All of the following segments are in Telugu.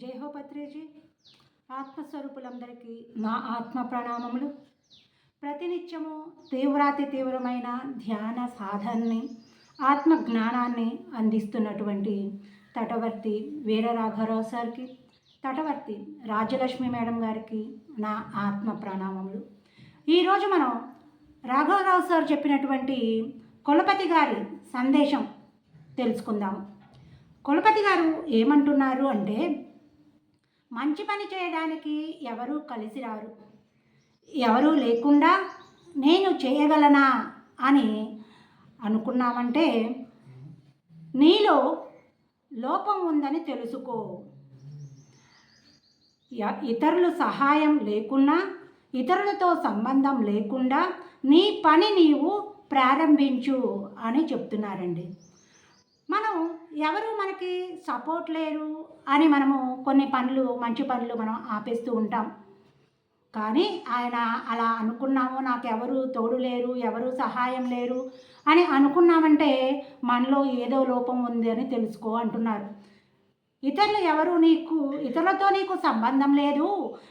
జై హో పత్రేజీ ఆత్మస్వరూపులందరికీ నా ఆత్మ ప్రణామములు. ప్రతినిత్యము తీవ్రాతి తీవ్రమైన ధ్యాన సాధనని ఆత్మ జ్ఞానాన్ని అందిస్తున్నటువంటి తటవర్తి వీర రాఘవరావు సార్కి తటవర్తి రాజ్యలక్ష్మి మేడం గారికి నా ఆత్మ ప్రణామములు. ఈరోజు మనం రాఘవరావు సార్ చెప్పినటువంటి కులపతి గారి సందేశం తెలుసుకుందాము. కులపతి గారు ఏమంటున్నారు అంటే మంచి పని చేయడానికి ఎవరూ కలిసి రారు. ఎవరూ లేకుండా నేను చేయగలనా అని అనుకున్నామంటే నీలో లోపం ఉందని తెలుసుకో. ఇతరులు సహాయం లేకున్నా ఇతరులతో సంబంధం లేకుండా నీ పని నీవు ప్రారంభించు అని చెప్తున్నారండి. మనం ఎవరు మనకి సపోర్ట్ లేరు అని మనము కొన్ని పనులు మంచి పనులు మనం ఆపేస్తూ ఉంటాం. కానీ ఆయన అలా అనుకున్నాము నాకు ఎవరు తోడు లేరు ఎవరు సహాయం లేరు అని అనుకున్నామంటే మనలో ఏదో లోపం ఉంది అని తెలుసుకో అంటున్నారు. ఇతరులు ఎవరు నీకు ఇతరులతో నీకు సంబంధం లేదు.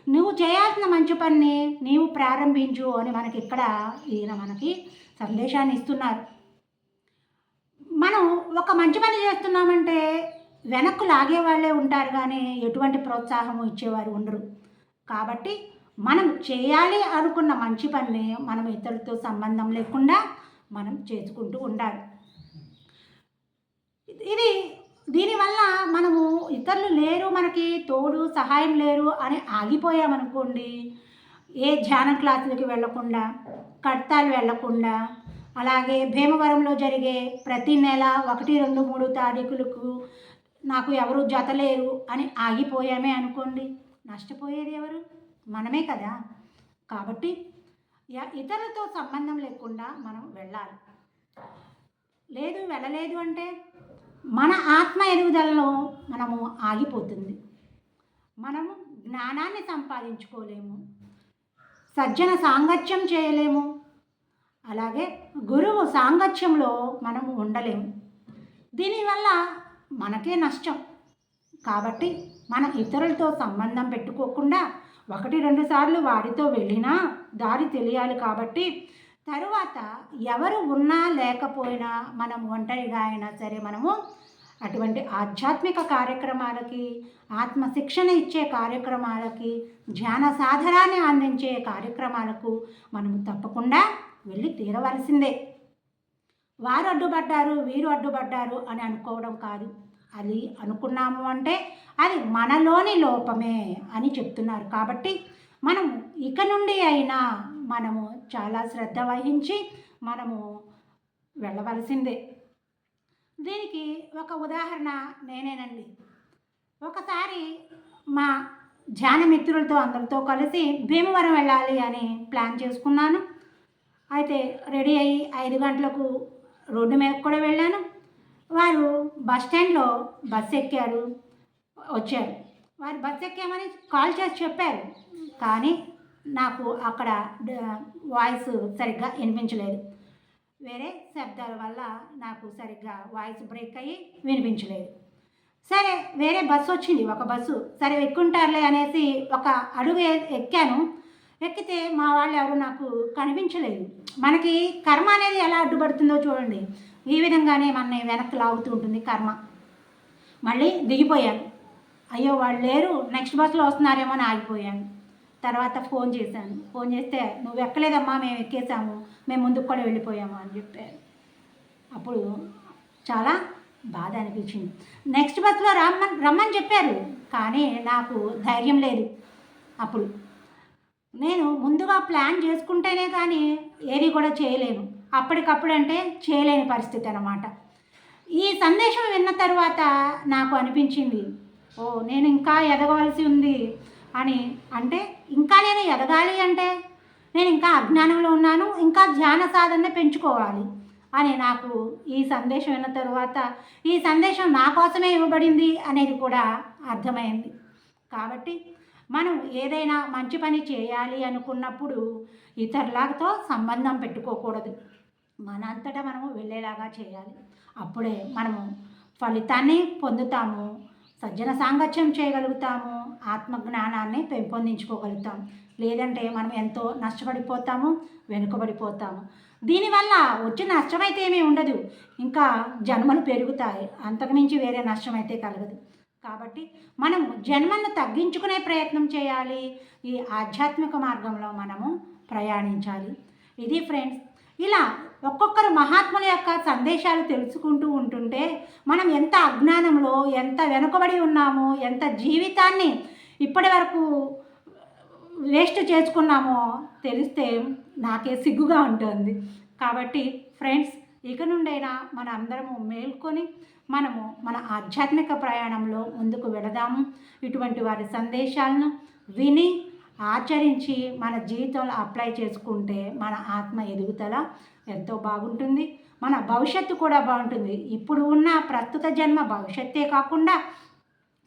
నువ్వు చేయాల్సిన మంచి పని నీవు ప్రారంభించు అని మనకి ఇక్కడ ఈయన మనకి సందేశాన్ని ఇస్తున్నారు. మనం ఒక మంచి పని చేస్తున్నామంటే వెనక్కు లాగే వాళ్ళే ఉంటారు కానీ ఎటువంటి ప్రోత్సాహం ఇచ్చేవారు ఉండరు. కాబట్టి మనం చేయాలి అనుకున్న మంచి పని మనం ఇతరులతో సంబంధం లేకుండా మనం చేసుకుంటూ ఉండాలి. ఇది దీనివల్ల మనము ఇతరులు లేరు మనకి తోడు సహాయం లేరు అని ఆగిపోయామనుకోండి ఏ ధ్యాన క్లాసులకి వెళ్ళకుండా కడతాలు వెళ్ళకుండా అలాగే భీమవరంలో జరిగే ప్రతి నెల ఒకటి రెండు మూడు తారీఖులకు నాకు ఎవరు జతలేరు అని ఆగిపోయామే అనుకోండి. నష్టపోయేది ఎవరు? మనమే కదా. కాబట్టి ఇతరులతో సంబంధం లేకుండా మనం వెళ్ళాలి. లేదు వెళ్ళలేదు అంటే మన ఆత్మ ఎదుగుదలలో మనము ఆగిపోతుంది. మనము జ్ఞానాన్ని సంపాదించుకోలేము. సజ్జన సాంగత్యం చేయలేము. అలాగే గురువు సాంగత్యంలో మనము ఉండలేము. దీనివల్ల మనకే నష్టం. కాబట్టి మన ఇతరులతో సంబంధం పెట్టుకోకుండా ఒకటి రెండు సార్లు వారితో వెళ్ళినా దారి తెలియాలి కాబట్టి తరువాత ఎవరు ఉన్నా లేకపోయినా మనం ఒంటరిగా అయినా సరే మనము అటువంటి ఆధ్యాత్మిక కార్యక్రమాలకి ఆత్మశిక్షణ ఇచ్చే కార్యక్రమాలకి ధ్యాన సాధనాన్ని అందించే కార్యక్రమాలకు మనము తప్పకుండా వెళ్ళి తీరవలసిందే. వారు అడ్డుపడ్డారు వీరు అడ్డుపడ్డారు అని అనుకోవడం కాదు. అది అనుకున్నాము అంటే అది మనలోని లోపమే అని చెప్తున్నారు. కాబట్టి మనం ఇక నుండి అయినా మనము చాలా శ్రద్ధ వహించి మనము వెళ్ళవలసిందే. దీనికి ఒక ఉదాహరణ నేనేనండి. ఒకసారి మా ధ్యాన మిత్రులతో అందరితో కలిసి భీమవరం వెళ్ళాలి అని ప్లాన్ చేసుకున్నాను. అయితే రెడీ అయ్యి ఐదు గంటలకు రోడ్డు మీద కూడా వెళ్ళాను. వారు బస్ స్టాండ్లో బస్ ఎక్కారు వచ్చారు. వారు బస్ ఎక్కామని కాల్ చేసి చెప్పారు. కానీ నాకు అక్కడ వాయిస్ సరిగ్గా వినిపించలేదు. వేరే శబ్దాల వల్ల నాకు సరిగ్గా వాయిస్ బ్రేక్ అయ్యి వినిపించలేదు. సరే వేరే బస్సు వచ్చింది. ఒక బస్సు. సరే ఎక్కుంటారులే అనేసి ఒక అడుగు ఎక్కాను. ఎక్కితే మా వాళ్ళు ఎవరు నాకు కనిపించలేదు. మనకి కర్మ అనేది ఎలా అడ్డుపడుతుందో చూడండి. ఈ విధంగానే మన వెనక్కి లాగుతూ ఉంటుంది కర్మ. మళ్ళీ దిగిపోయాను. అయ్యో వాళ్ళు లేరు. నెక్స్ట్ బస్సులో వస్తున్నారేమో అని ఆగిపోయాను. తర్వాత ఫోన్ చేశాను. ఫోన్ చేస్తే నువ్వు ఎక్కలేదమ్మా మేము ఎక్కేసాము. మేము ముందుకు కూడా వెళ్ళిపోయాము అని చెప్పారు. అప్పుడు చాలా బాధ అనిపించింది. నెక్స్ట్ బస్సులో రమ్మని రమ్మని చెప్పారు. కానీ నాకు ధైర్యం లేదు అప్పుడు. నేను ముందుగా ప్లాన్ చేసుకుంటేనే కానీ ఏది కూడా చేయలేను. అప్పటికప్పుడు అంటే చేయలేని పరిస్థితి అన్నమాట. ఈ సందేశం విన్న తర్వాత నాకు అనిపించింది ఓ నేను ఇంకా ఎదగవలసి ఉంది అని. అంటే ఇంకా నేను ఎదగాలి అంటే నేను ఇంకా అజ్ఞానంలో ఉన్నాను ఇంకా ధ్యాన సాధన పెంచుకోవాలి అని నాకు ఈ సందేశం విన్న తరువాత ఈ సందేశం నా కోసమే ఇవ్వబడింది అనేది కూడా అర్థమైంది. కాబట్టి మనం ఏదైనా మంచి పని చేయాలి అనుకున్నప్పుడు ఇతరులతో సంబంధం పెట్టుకోకూడదు. మన అంతటా మనము వెళ్ళేలాగా చేయాలి. అప్పుడే మనము ఫలితాన్ని పొందుతాము సజ్జన సాంగత్యం చేయగలుగుతాము ఆత్మజ్ఞానాన్ని పెంపొందించుకోగలుగుతాం లేదంటే మనం ఎంతో నష్టపడిపోతాము వెనుకబడిపోతాము. దీనివల్ల వచ్చే నష్టం అయితే ఏమీ ఉండదు. ఇంకా జన్మలు పెరుగుతాయి. అంతకుమించి వేరే నష్టం అయితే కలగదు. కాబట్టి మనం జన్మను తగ్గించుకునే ప్రయత్నం చేయాలి. ఈ ఆధ్యాత్మిక మార్గంలో మనము ప్రయాణించాలి. ఇది ఫ్రెండ్స్ ఇలా ఒక్కొక్కరు మహాత్ముల యొక్క సందేశాలు తెలుసుకుంటూ ఉంటుంటే మనం ఎంత అజ్ఞానంలో ఎంత వెనుకబడి ఉన్నామో ఎంత జీవితాన్ని ఇప్పటి వరకు వేస్ట్ చేసుకున్నామో తెలిస్తే నాకే సిగ్గుగా ఉంటుంది. కాబట్టి ఫ్రెండ్స్ ఇక నుండైనా మన అందరము మేల్కొని మనము మన ఆధ్యాత్మిక ప్రయాణంలో ముందుకు వెళదాము. ఇటువంటి వారి సందేశాలను విని ఆచరించి మన జీవితంలో అప్లై చేసుకుంటే మన ఆత్మ ఎదుగుదల ఎంతో బాగుంటుంది. మన భవిష్యత్తు కూడా బాగుంటుంది. ఇప్పుడు ఉన్న ప్రస్తుత జన్మ భవిష్యత్తే కాకుండా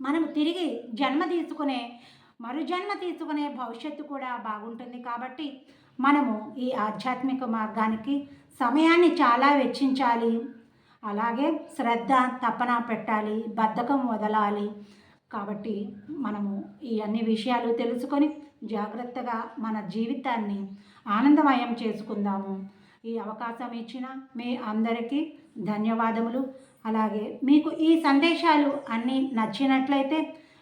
మనం తిరిగి జన్మ తీసుకునే మరు జన్మ తీసుకునే భవిష్యత్తు కూడా బాగుంటుంది కాబట్టి మనము ఈ ఆధ్యాత్మిక మార్గానికి సమయాన్ని చాలా వెచ్చించాలి. అలాగే శ్రద్ధ తపన పెట్టాలి బద్ధకం వదలాలి. కాబట్టి మనము ఈ అన్ని విషయాలు తెలుసుకొని జాగ్రత్తగా మన జీవితాన్ని ఆనందమయం చేసుకుందాము. ఈ అవకాశం ఇచ్చిన మీ అందరికీ ధన్యవాదములు. అలాగే మీకు ఈ సందేశాలు అన్నీ నచ్చినట్లయితే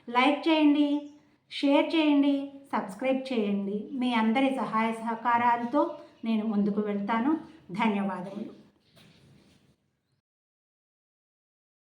లైక్ చేయండి షేర్ చేయండి. సబ్స్క్రైబ్ చేయండి. మీ అందరి సహాయ సహకారాలతో నేను ముందుకు వెళ్తాను. ధన్యవాదములు.